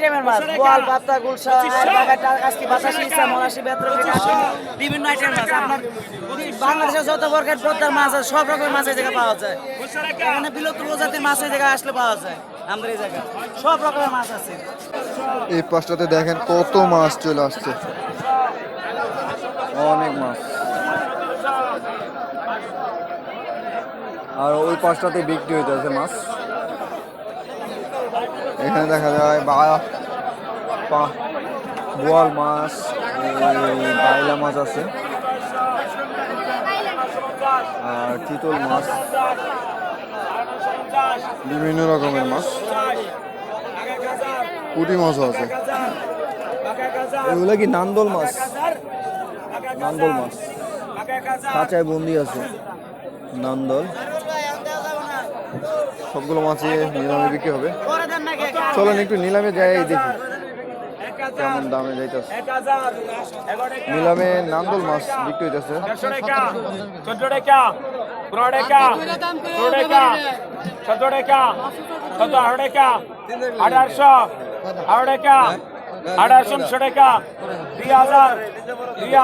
আইটেমের মাছ বাপ্তা গুলশা বাতাসি ইসা বেত্রকে বিভিন্ন আইটেমের মাছ আপনার বাংলাদেশের যত প্রকার পদ্মার মাছ আছে সব রকমের মাছ এই জায়গায় পাওয়া যায়। এখানে বিলুপ্ত প্রজাতির মাছ এই জায়গায় আসলে পাওয়া যায় আমাদের এই জায়গায়। সব রকমের মাছ আছে। এই পাশটাতে দেখেন কত মাছ চলে আসছে। অনেক মাছ। আর ওই পাশটাতে বিক্রি হইতেছে মাছ। এখানে দেখা যায় বা বোয়াল মাছ বাইলা মাছ আছে। আর চিতল মাছ, বিভিন্ন রকমের মাছ। পুঁটি মাছও আছে। এগুলো কি নান্দল মাছ? নান্দল মাছ। কাঁচায় বন্দি আছে। নান্দল। সবগুলো মাছই নিলামে বিক্রি হবে। চলেন একটু নিলামে যাই দেখি কেমন দামে যাইতেছে নিলামে নান্দল মাছ বিক্রি হইতেছে হাজার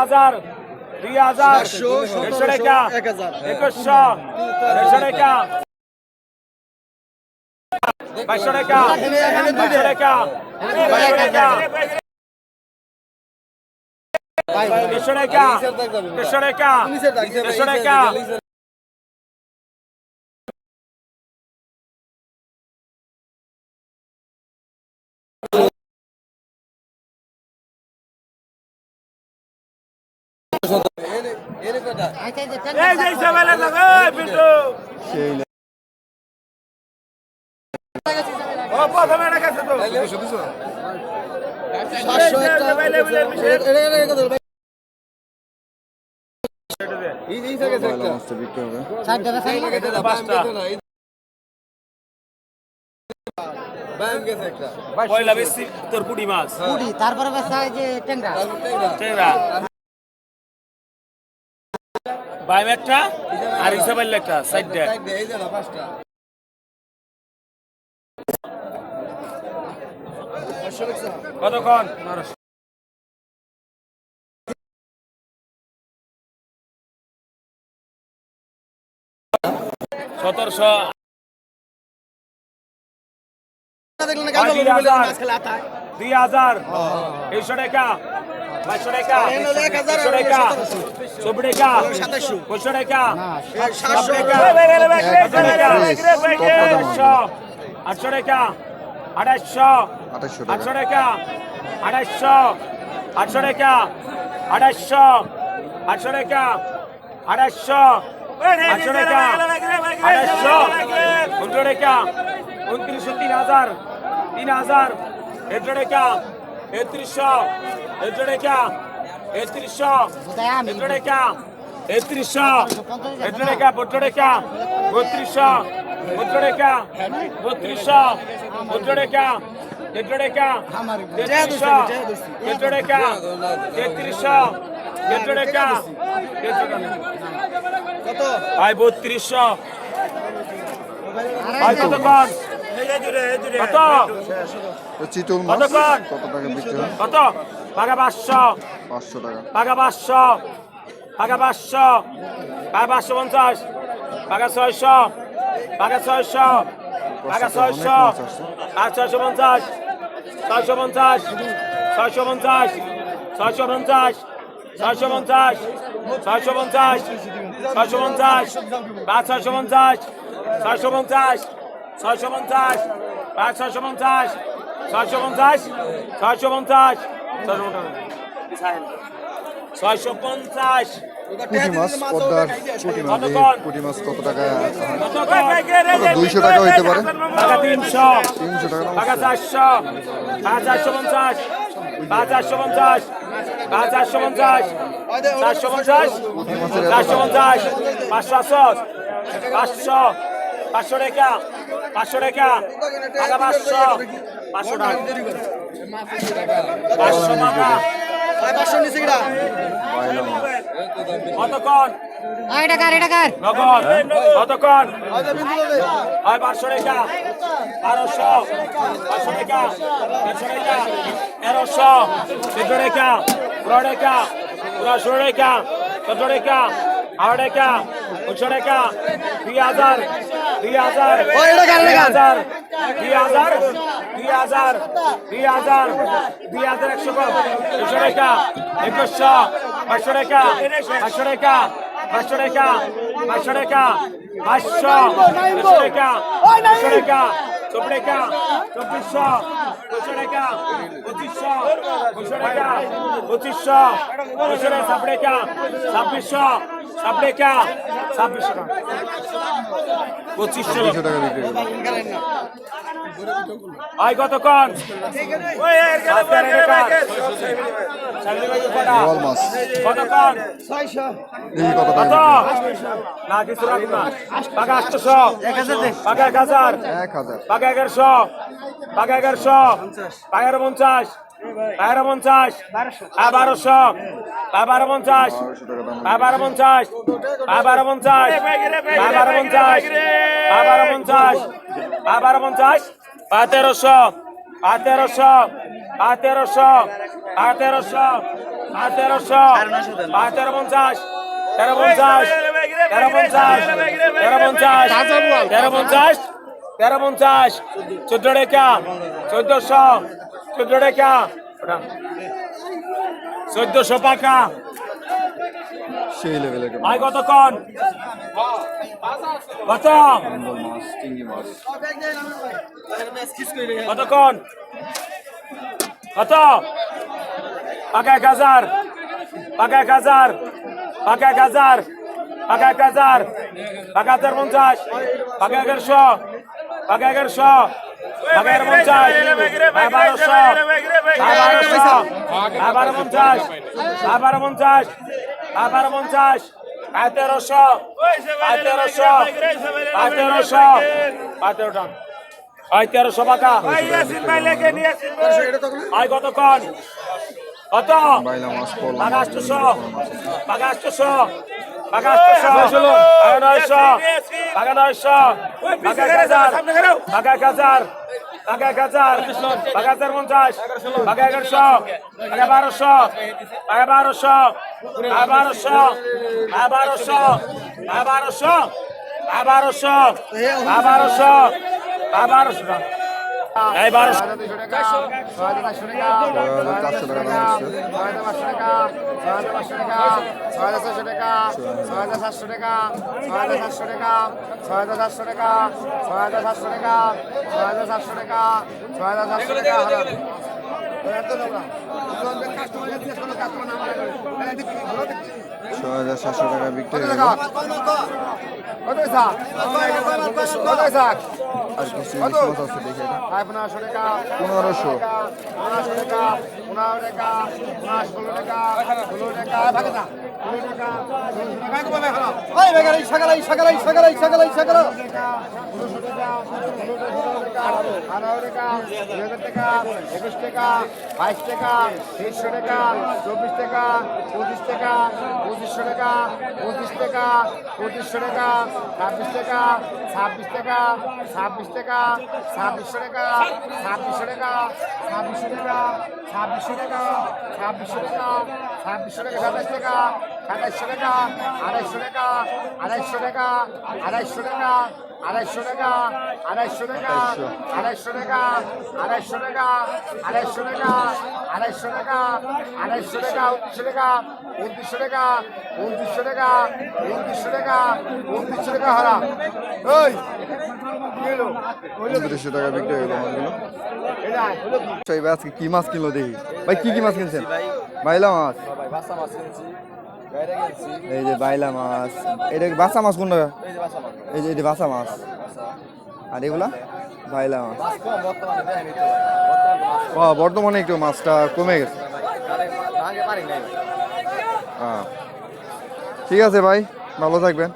হাজার একুশশো দেড়শো টাকা বাইশশো টাকা বাইশশো টাকা বাইশশো টাকা দেড়শো টাকা দেড়শো টাকা এই যে সবাই লাগে বিটু পয়লা বেশি তোর পুটি মাছ তারপরে যে বাইম একটা আর একটা সাইডটা কতক্ষণ সতেরোশো দুই হাজার এইশো টাকা বাইশশো টাকা একশো টাকা চব্বিশ টাকা পঁয়শো টাকা সাতশো টাকা আটশো আটশো টাকা আঠাশশো আটশো টাকা আড়াইশো আটশো টাকা আড়াইশো আটশো টাকা আড়াইশো আটশো টাকা আড়াইশো উনশো টাকা উনত্রিশশো তিন হাজার তিন হাজার একশো টাকা একত্রিশশো একশো টাকা একত্রিশশো একশো টাকা একত্রিশশো একশো টাকা বত্র টাকা বত্রিশশো বত্র টাকা বত্রিশশো বত্র টাকা দেড়শো টাকা তেত্রিশশো। দেড়শো টাকা তেত্রিশশো। দেড়শো টাকা কত? আয় বত্রিশশো। কতক্ষণ কত চিতল কতক্ষণ? কত টাকা বিক্রি কত? পাকা পাঁচশো। পাঁচশো টাকা। পাকা পাঁচশো। পাকা পাঁচশো। পাকা পাঁচশো পঞ্চাশ। পাকা ছয়শো। পাকা ছয়শো। পাকা ছয়শো পাকা ছয়শো পঞ্চাশ ছয়শো পঞ্চাশ ছয়শো পঞ্চাশ ছয়শো পঞ্চাশ ছয়শো পঞ্চাশ ছয়শো পঞ্চাশ ছয়শো পঞ্চাশ পাঁচ ছয়শো পঞ্চাশ ছয়শো পঞ্চাশ ছয়শো পঞ্চাশ পাঁচ ছয়শো পঞ্চাশ ছয়শো পঞ্চাশ ছয়শো পঞ্চাশ ছয়শো পঞ্চাশ পুঁটি মাছ পদ্মার পুঁটি মাছ? পুঁটি মাছ কত টাকা দুইশো টাকা হইতে পারে? তিনশো তিনশো টাকা চারশো টাকা চারশো পঞ্চাশ পাঁচ চারশো পঞ্চাশ পাঁচ চারশো পঞ্চাশ চারশো পঞ্চাশ চারশো পঞ্চাশ পাঁচশো পাঁচশো পাঁচশো টাকা পাঁচশো টাকা টাকা পাঁচশো পাঁচশো টাকা পাঁচশো টাকা বাইলা মাছ কতক্ষণ আড়াই টাকা আড়াই টাকার নগদ কতক্ষণ হয় পাঁচশো টাকা। বারোশো। পাঁচশো টাকা দেড়শো টাকা তেরোশো। চোদ্দ টাকা পনেরো টাকা পনেরো ষোলো টাকা চোদ্দ টাকা আট টাকা উনিশশো টাকা দুই হাজার দুই হাজার দুই হাজার দুই হাজার দুই হাজার দুই হাজার দুই হাজার একশো দুশো টাকা একুশশো। পাঁচশো টাকা পাঁচশো টাকা পাঁচশো টাকা পাঁচশো টাকা, পাঁচশো পাঁচশো টাকা পাঁচশো টাকা, চব্বিশ টাকা চব্বিশশো পঁচিশশো টাকা পঁচিশশো টাকা পঁচিশশো টাকা আই কত কন কত কন কত? না কিছু রাখি না। পাকা আটশো পাকা এক হাজার। পাকা এগারোশো। পাকা পাকা পঞ্চাশ। বারো পঞ্চাশ, বারোশো, বারো পঞ্চাশ বারো পঞ্চাশ বারো পঞ্চাশ বারো পঞ্চাশ বারো পঞ্চাশ বারো পঞ্চাশ পাতেরোশো পাতেরোশো পাতেরোশো পাতেরোশো পাতেরোশো পাতেরো পঞ্চাশ, তেরো পঞ্চাশ তেরো পঞ্চাশ তেরো পঞ্চাশ তেরো পঞ্চাশ তেরো পঞ্চাশ, চোদ্দ টাকা চোদ্দশো চোদ্দ টাকা। চোদ্দশো পাকা। সেই লেভেলের আয় কতক্ষণ? কত? কতক্ষণ? কত? পাকা এক হাজার। পাকা এক হাজার। পাকা এক হাজার। পাকা এক হাজার। পাকা হাজার পঞ্চাশ। পাকা এগারোশো। পাকা এগারোশো। আবার পঞ্চাশ বারোশো বারোশো আবার পঞ্চাশ আবার পঞ্চাশ আবার পঞ্চাশ আতেরোশো আতেরোশো আতেরোশো আতেরোটা আয় তেরোশো পাকা আয় কতক্ষণ? কত? বাগাষ্টশো বাগাষ্টশো বাগাষ্টশো নয়শো বাগা নয়শো বাগা এক হাজার বাগা এক হাজার পাকা এক হাজার পাকা হাজার পঞ্চাশ পাকা এগারোশো পাকা বারোশো পাকা বারোশো পাকা বারোশো পাকা বারোশো পাকা বারোশো পাকা বারোশো পাকা বারোশো পাকা বারোশো ছয় হাজার সাতশো টাকা বিক্রি হয়ে গেল আর কিছু ইলিশ মাছ আছে দেখে পনেরোশো। সকালাই সকালাই সকালাই সকালাই সকালাই আঠারো টাকা দুই হাজার টাকা একুশ টাকা বাইশ টাকা তেইশশো টাকা চব্বিশ টাকা পঁচিশ টাকা পঁচিশশো টাকা পঁচিশ টাকা পঁচিশশো টাকা ছাব্বিশ টাকা ছাব্বিশ টাকা ছাব্বিশ টাকা ছাব্বিশশো টাকা ছাব্বিশশো টাকা ছাব্বিশশো টাকা ছাব্বিশশো টাকা ছাব্বিশশো টাকা ছাব্বিশশো টাকা সাতাশ টাকা সাতাশশো টাকা, আড়াইশো টাকা আড়াইশো টাকা আড়াইশো টাকা আড়াইশো টাকা আড়াইশো টাকা আড়াইশো টাকা আড়াইশো টাকা আড়াইশো টাকা আড়াইশো টাকা আড়াইশো টাকা উনত্রিশশো টাকা উনত্রিশশো টাকা উনত্রিশশো টাকা উনত্রিশশো টাকা উনত্রিশশো টাকা হারা। ওই কি উনত্রিশশো টাকা বিক্রি হয়ে গেল আচ্ছা, আজকে কি মাছ কিনলো দেখি? ভাই কি কি মাছ কিনছেন? বাইলা মাছ। এই যে বাইলা মাছ। এটা বাসা মাছ কোনটা? এই যে এটা বাসা মাছ। আর এগুলা? বাইলা মাছ। ও, বর্তমানে একটু মাছটা কমে গেছে। ঠিক আছে ভাই, ভালো থাকবেন।